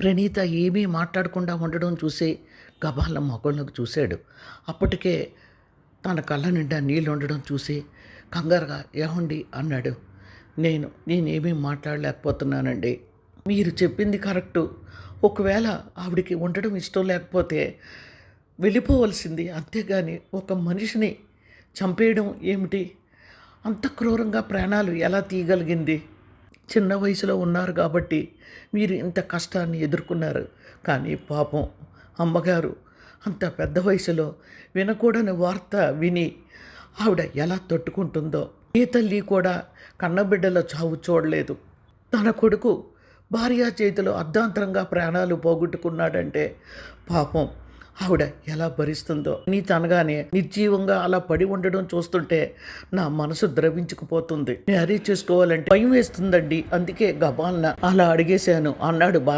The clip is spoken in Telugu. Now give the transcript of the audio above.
ప్రణీత ఏమీ మాట్లాడకుండా ఉండడం చూసి గబాల మొగళ్ళకు చూశాడు. అప్పటికే తన కళ్ళ నిండా నీళ్ళు ఉండడం చూసి కంగారుగా ఏమండి అన్నాడు. నేను నేనేమీ మాట్లాడలేకపోతున్నానండి. మీరు చెప్పింది కరెక్టు. ఒకవేళ ఆవిడికి ఉండడం ఇష్టం లేకపోతే వెళ్ళిపోవలసింది. అంతేగాని ఒక మనిషిని చంపేయడం ఏమిటి? అంత క్రూరంగా ప్రాణాలు ఎలా తీయగలిగింది? చిన్న వయసులో ఉన్నారు కాబట్టి మీరు ఇంత కష్టాన్ని ఎదుర్కొన్నారు. కానీ పాపం అమ్మగారు అంత పెద్ద వయసులో వినకూడని వార్త విని ఆవిడ ఎలా తట్టుకుంటుందో ఏ తల్లి కూడా కన్నబిడ్డల చావు చూడలేదు. తన కొడుకు భార్యా చేతిలో అర్ధాంతరంగా ప్రాణాలు పోగొట్టుకున్నాడంటే పాపం ఆవిడ ఎలా భరిస్తుందో. నీ తనగానే నిర్జీవంగా అలా పడి ఉండడం చూస్తుంటే నా మనసు ద్రవించుకుపోతుంది. మ్యారేజ్ చేసుకోవాలంటే భయం వేస్తుందండి. అందుకే గబాల్న అలా అడిగేశాను. అన్నాడు బా